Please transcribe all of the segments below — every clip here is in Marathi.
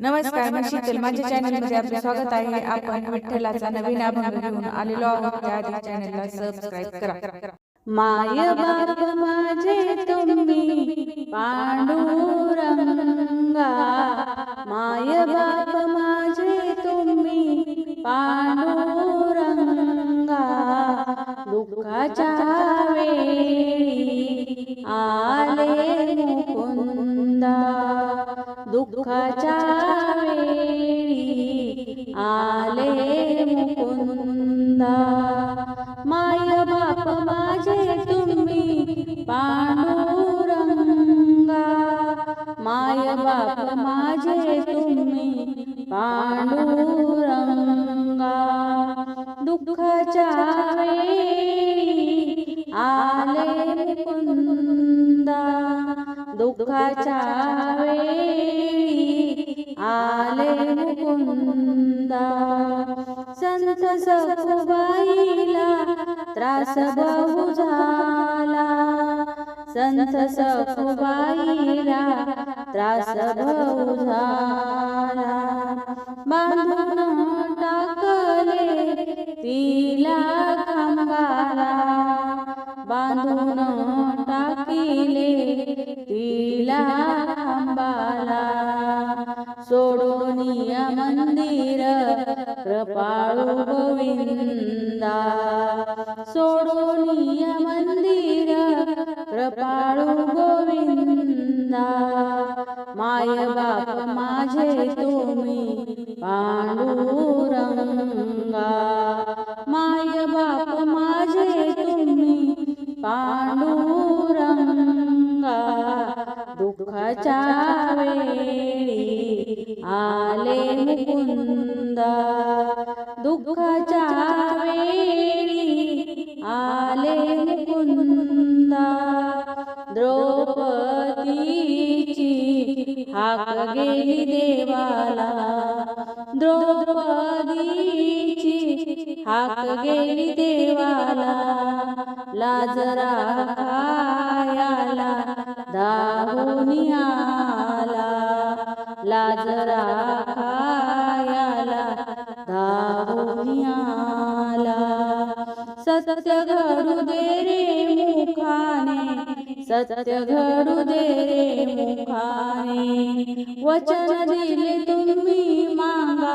नमस्कार मी शीतल. माझ्या चॅनलमध्ये आपले स्वागत आहे. आपण विठ्ठलाचा नवीन अभंग घेऊन आलेलो आहोत. त्याआधी चॅनलला सबस्क्राईब करा. माय बाप माझे तुम्ही पांडुरंगा. माय बाप माझे तुम्ही पांडुरंगा. दुःखाच्या वेळी दुःखाच्या वेळी आले मुकुंदा. माय बाप माझे तुम्ही पांडुरंगा. माय बाप माझे तुम्ही पांडुरंगा. दुःखाच्या वेळी आले मुकुंदा. दुःखाच्या वेळी आले मुकुंदा. संत सखुबाईला त्रास बहु झाला. संत सखुबाईला त्रास बहु झाला. बांधून टाकले અંબાલા सोडोनिया मंदिर કૃપાળુ गोविंदा सोडोनिया मंदिर કૃપાળુ गोविंदा माय बाप माझे तुम्ही पांडुरंगा दुःखाच्या वेळी आले मुकुंद दुःखाच्या वेळी आले मुकुंद द्रौपदीची हाक गेली देवाला द्रौपदीची हाक गेली देवाला लाजरा दाहुनी आला लाजरा खायाला दाहुनी आला. सत्य घडू दे रे मुखाने सत्य घडू दे रे मुखाने. वचन दिले तुम्ही मागा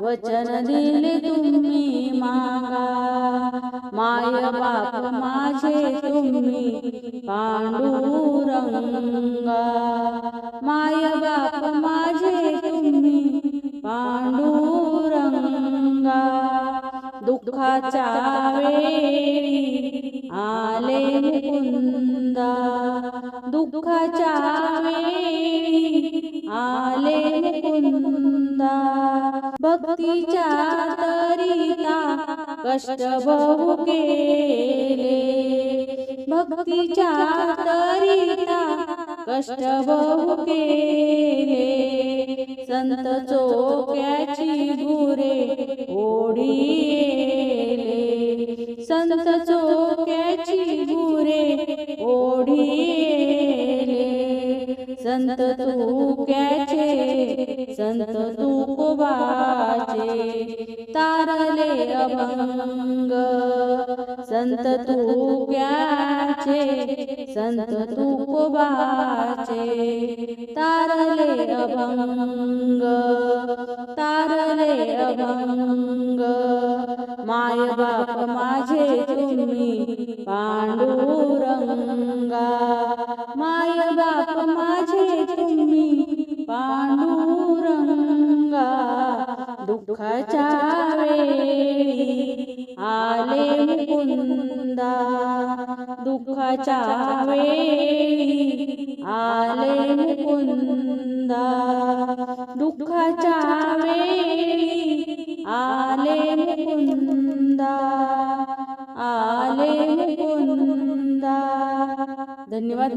वचन दिले तुम्ही मागा. माय बाप माझे तुम्ही पांडुरंग माय बाप माझे तुम्ही पांडुरंगा. दुःखाच्या वेळी आले मुकुंदा. दुःखाच्या वेळी आले मुकुंदा. भक्तीच्या तरिता कष्ट बहु केले. भक्तीच्या तरिता कष्ट बहु केले संत चोक्याची गुरे ओढी संत चोक्याची गुरे ओढी संत तुक्याचे संत तुकोबाचे तारले अभंग. संत तुक्याचे संत तुकोबाचे तारले अभंग. तारले अभंग. माय बाप माझे तुम्ही पांडुरंगा. माय बाप माझे दुःखाच्या वेळी आले मुकुंदा. दुःखाच्या वेळी आले मुकुंदा. दुःखाच्या वेळी आले मुकुंदा. आले मुकुंदा. धन्यवाद